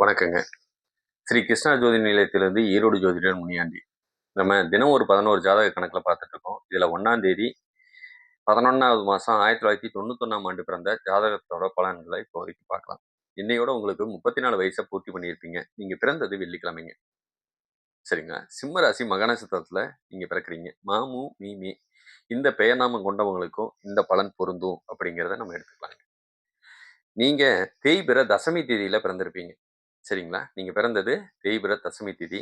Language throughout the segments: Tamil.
வணக்கங்க. ஸ்ரீ கிருஷ்ணா ஜோதி நிலையத்திலிருந்து ஈரோடு ஜோதிடர் முனியாண்டி. நம்ம தினம் ஒரு பதினோரு ஜாதக கணக்கில் பார்த்துட்டு இருக்கோம் இதில் ஒன்றாம் தேதி பதினொன்றாவது மாதம் ஆயிரத்தி தொள்ளாயிரத்தி தொண்ணூத்தொன்னாம் ஆண்டு பிறந்த ஜாதகத்தோட பலன்களை இப்போதைக்கு பார்க்கலாம். இன்னையோட உங்களுக்கு முப்பத்தி நாலு வயசை பூர்த்தி பண்ணியிருப்பீங்க. நீங்கள் பிறந்தது வெள்ளிக்கிழமைங்க. சரிங்களா? சிம்ம ராசி மகனசத்தத்தில் நீங்கள் பிறக்கிறீங்க. மாமு மீமி இந்த பெயர் நாமம் கொண்டவங்களுக்கும் இந்த பலன் பொருந்தும் அப்படிங்கிறத நம்ம எடுத்துக்கலாங்க. நீங்கள் தேய்பிற தசமி தேதியில் பிறந்திருப்பீங்க. சரிங்களா? நீங்கள் பிறந்தது தேய்பிர தசமி திதி.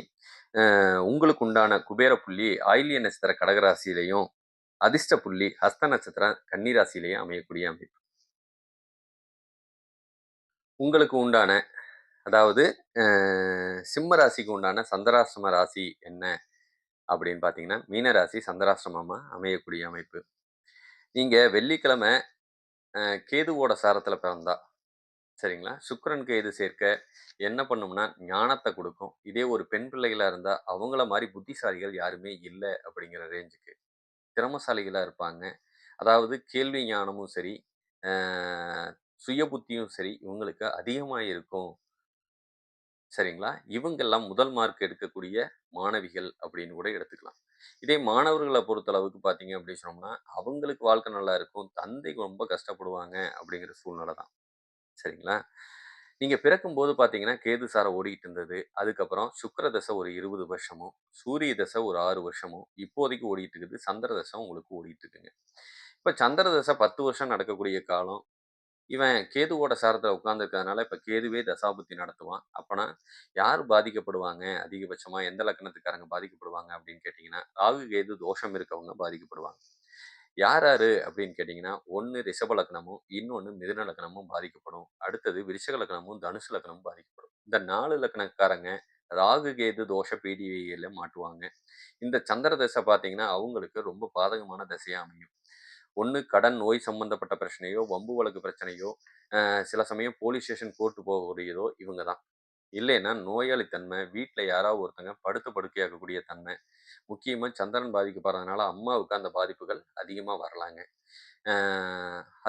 உங்களுக்கு உண்டான குபேர புள்ளி ஆயிலிய நட்சத்திர கடகராசியிலையும் அதிர்ஷ்ட புள்ளி ஹஸ்த நட்சத்திர கன்னிராசியிலையும் அமையக்கூடிய அமைப்பு. உங்களுக்கு உண்டான அதாவது சிம்ம ராசிக்கு உண்டான சந்திராசிரம ராசி என்ன? அப்படின்னு பார்த்தீங்கன்னா மீனராசி சந்திராசிரமமாக அமையக்கூடிய அமைப்பு. நீங்கள் வெள்ளிக்கிழமை கேதுவோட சாரத்தில் பிறந்தா சரிங்களா? சுக்கரனுக்கு எது சேர்க்க? என்ன பண்ணும்னா ஞானத்தை கொடுக்கும். இதே ஒரு பெண் பிள்ளைகளாக இருந்தால் அவங்கள மாதிரி புத்திசாலிகள் யாருமே இல்லை அப்படிங்கிற ரேஞ்சுக்கு திறமசாலிகளாக இருப்பாங்க. அதாவது கேள்வி ஞானமும் சரி சுய புத்தியும் சரி இவங்களுக்கு அதிகமாக இருக்கும். சரிங்களா? இவங்கெல்லாம் முதல் மார்க் எடுக்கக்கூடிய மாணவிகள் அப்படின்னு கூட எடுத்துக்கலாம். இதே மாணவர்களை பொறுத்தளவுக்கு பார்த்தீங்க அப்படின்னு சொன்னோம்னா அவங்களுக்கு வாழ்க்கை நல்லா இருக்கும் தந்தை ரொம்ப கஷ்டப்படுவாங்க அப்படிங்கிற சூழ்நிலை தான். சரிங்களா? நீங்கள் பிறக்கும்போது பார்த்தீங்கன்னா கேது சாரை ஓடிக்கிட்டு இருந்தது. அதுக்கப்புறம் சுக்கர தசை ஒரு இருபது வருஷமும் சூரிய தசை ஒரு ஆறு வருஷமும் இப்போதைக்கு ஓடிட்டு இருக்குது. சந்திர தசை உங்களுக்கு ஓடிட்டு இருக்குங்க. இப்போ சந்திர தசை பத்து வருஷம் நடக்கக்கூடிய காலம். இவன் கேதுவோட சாரத்தில் உட்காந்துருக்கிறதுனால இப்போ கேதுவே தசாபுத்தி நடத்துவான். அப்போனா யார் பாதிக்கப்படுவாங்க? அதிகபட்சமாக எந்த லக்கணத்துக்காரங்க பாதிக்கப்படுவாங்க அப்படின்னு கேட்டிங்கன்னா ராகு கேது தோஷம் இருக்கவங்க பாதிக்கப்படுவாங்க. யார் யாரு அப்படின்னு கேட்டிங்கன்னா ஒன்று ரிஷப லக்னமும் இன்னொன்று மிதுன லக்னமும் பாதிக்கப்படும். அடுத்தது விருஷக லக்னமும் தனுசு லக்னமும் பாதிக்கப்படும். இந்த நாலு லக்னக்காரங்க ராகு கேது தோஷ பீடிகையில் மாட்டுவாங்க. இந்த சந்திர தசை பார்த்தீங்கன்னா அவங்களுக்கு ரொம்ப பாதகமான தசையாக அமையும். ஒன்று கடன் நோய் சம்பந்தப்பட்ட பிரச்சனையோ வம்பு வழக்கு பிரச்சனையோ சில சமயம் போலீஸ் ஸ்டேஷன் கோர்ட்டு போகக்கூடியதோ இவங்க தான். இல்லைன்னா நோயாளித்தன்மை வீட்டில் யாராவது ஒருத்தங்க படுத்து படுக்கையாக்கக்கூடிய தன்மை முக்கியமாக சந்திரன் பாதிக்கப்படுறதுனால அம்மாவுக்கு அந்த பாதிப்புகள் அதிகமாக வரலாங்க.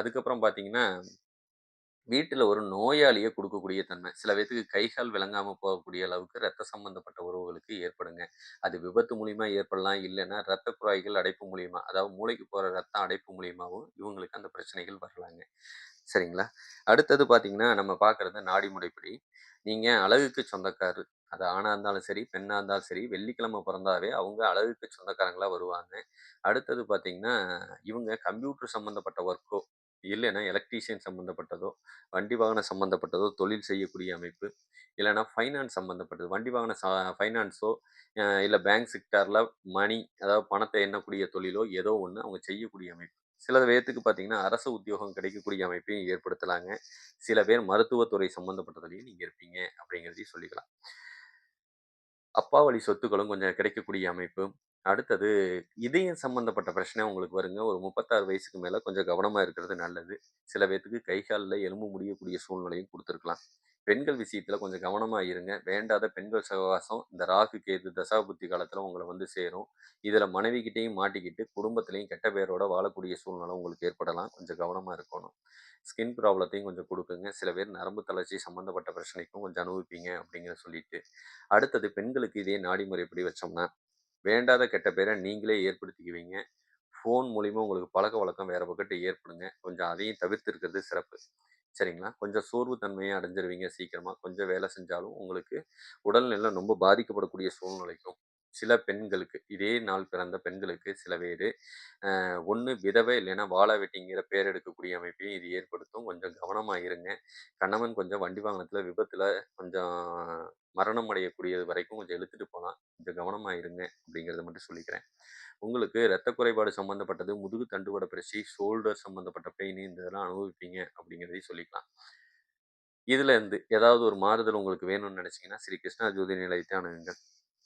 அதுக்கப்புறம் பார்த்தீங்கன்னா வீட்டில் ஒரு நோயாளியை கொடுக்கக்கூடிய தன்மை. சில பேர்த்துக்கு கைகால் விளங்காமல் போகக்கூடிய அளவுக்கு ரத்த சம்பந்தப்பட்ட உறவுகளுக்கு ஏற்படுங்க. அது விபத்து மூலியமா ஏற்படலாம் இல்லைன்னா ரத்த குழாய்கள் அடைப்பு மூலியமா அதாவது மூளைக்கு போகிற ரத்தம் அடைப்பு மூலியமாகவும் இவங்களுக்கு அந்த பிரச்சனைகள் வரலாங்க. சரிங்களா? அடுத்தது பார்த்தீங்கன்னா நம்ம பார்க்குறது நாடி முறைப்படி. நீங்கள் அழகுக்கு சொந்தக்காரர். அது ஆணாக இருந்தாலும் சரி பெண்ணாக இருந்தாலும் சரி வெள்ளிக்கிழமை பிறந்தாவே அவங்க அழகுக்கு சொந்தக்காரங்களாக வருவாங்க. அடுத்தது பார்த்திங்கன்னா இவங்க கம்ப்யூட்டர் சம்மந்தப்பட்ட ஒர்க்கோ இல்லைன்னா எலக்ட்ரீஷியன் சம்மந்தப்பட்டதோ வண்டி வாகனம் சம்மந்தப்பட்டதோ தொழில் செய்யக்கூடிய அமைப்பு இல்லைன்னா ஃபைனான்ஸ் சம்மந்தப்பட்டது வண்டி வாகன சா ஃபைனான்ஸோ இல்லை பேங்க் செக்டாரில் மணி அதாவது பணத்தை எண்ணக்கூடிய தொழிலோ ஏதோ ஒன்று அவங்க செய்யக்கூடிய அமைப்பு. சில பேர்த்துக்கு பார்த்தீங்கன்னா அரசு உத்தியோகம் கிடைக்கக்கூடிய அமைப்பையும் ஏற்படுத்தலாங்க. சில பேர் மருத்துவத்துறை சம்மந்தப்பட்டதுலையும் நீங்கள் இருப்பீங்க அப்படிங்கிறதையும் சொல்லிக்கலாம். அப்பா வழி சொத்துக்களும் கொஞ்சம் கிடைக்கக்கூடிய அமைப்பு. அடுத்தது இதயம் சம்மந்தப்பட்ட பிரச்சனை உங்களுக்கு வருங்க. ஒரு முப்பத்தாறு வயசுக்கு மேலே கொஞ்சம் கவனமாக இருக்கிறது நல்லது. சில பேர்த்துக்கு கை காலில் எலும்பு முடியக்கூடிய சூழ்நிலையும் கொடுத்துருக்கலாம். பெண்கள் விஷயத்தில் கொஞ்சம் கவனமாக இருங்க. வேண்டாத பெண்கள் சகவாசம் இந்த ராகு கேது தசாபுத்தி காலத்தில் உங்களை வந்து சேரும். இதில் மனைவிக்கிட்டேயும் மாட்டிக்கிட்டு குடும்பத்திலையும் கெட்ட பேரோட வாழக்கூடிய சூழ்நிலை உங்களுக்கு ஏற்படலாம். கொஞ்சம் கவனமாக இருக்கணும். ஸ்கின் ப்ராப்ளத்தையும் கொஞ்சம் கொடுக்குங்க. சில பேர் நரம்பு தளர்ச்சி சம்மந்தப்பட்ட பிரச்சனைக்கும் கொஞ்சம் அனுபவிப்பீங்க அப்படிங்கிற சொல்லிட்டு. அடுத்தது பெண்களுக்கு இதே நாடி முறைப்படி வச்சோம்னா வேண்டாத கெட்ட பேரை நீங்களே ஏற்படுத்திக்குவீங்க. ஃபோன் மூலிமா உங்களுக்கு பழக்க வழக்கம் வேறு பக்கத்து ஏற்படுங்க. கொஞ்சம் அதையும் தவிர்த்து இருக்கிறது சிறப்பு. சரிங்களா? கொஞ்சம் சோர்வு தன்மையை அடைஞ்சிருவீங்க சீக்கிரமாக கொஞ்சம் வேலை செஞ்சாலும் உங்களுக்கு உடல்நிலை ரொம்ப பாதிக்கப்படக்கூடிய சூழ்நிலைக்கும் சில பெண்களுக்கு இதே நாள் பிறந்த பெண்களுக்கு சில பேர் ஒன்று விதவை இல்லைன்னா வாழ வெட்டிங்கிற பேர் எடுக்கக்கூடிய அமைப்பையும் இது ஏற்படுத்தும். கொஞ்சம் கவனமாக இருங்க. கணவன் கொஞ்சம் வண்டி வாகனத்தில் விபத்தில் கொஞ்சம் மரணம் அடையக்கூடியது வரைக்கும் கொஞ்சம் இழுத்துட்டு போகலாம் கொஞ்சம் கவனமாக இருங்க அப்படிங்கிறத மட்டும் சொல்லிக்கிறேன். உங்களுக்கு இரத்த குறைபாடு சம்மந்தப்பட்டது முதுகு தண்டுவட பிரச்சி ஷோல்டர் சம்மந்தப்பட்ட பெயின் இந்த இதெல்லாம் அனுபவிப்பீங்க அப்படிங்கிறதையும் சொல்லிக்கலாம். இதுலேருந்து ஏதாவது ஒரு மாறுதல் உங்களுக்கு வேணும்னு நினச்சிங்கன்னா ஸ்ரீ கிருஷ்ணா ஜோதி நிலையத்தை அணுகுங்கள்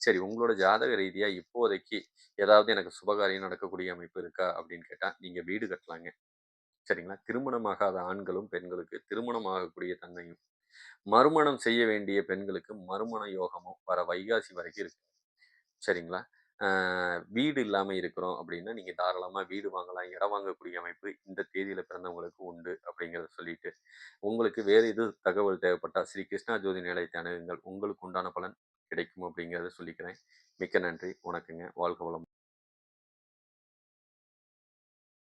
சரி உங்களோட ஜாதக ரீதியா இப்போதைக்கு ஏதாவது எனக்கு சுபகாரியம் நடக்கக்கூடிய அமைப்பு இருக்கா அப்படின்னு கேட்டா நீங்க வீடு கட்டலாங்க சரிங்களா திருமணமாகாத ஆண்களும் பெண்களுக்கு திருமணம் ஆகக்கூடிய தன்மையும் மறுமணம் செய்ய வேண்டிய பெண்களுக்கு மறுமண யோகமும் வர வைகாசி வரைக்கும் இருக்கு சரிங்களா வீடு இல்லாம இருக்கிறோம் அப்படின்னா, நீங்க தாராளமா வீடு வாங்கலாம். இடம் வாங்கக்கூடிய அமைப்பு இந்த தேதியில பிறந்தவங்களுக்கு உண்டு அப்படிங்கிறத சொல்லிட்டு, உங்களுக்கு வேறு எதுவும் தகவல் தேவைப்பட்டா ஸ்ரீ கிருஷ்ணா ஜோதி நிலையத்தை அணுகுங்கள். உங்களுக்கு உண்டான பலன் கிடைக்கும் அப்படிங்கிறத சொல்லிக்கிறேன். மிக்க நன்றி. வணக்கங்க. வாழ்க வளம்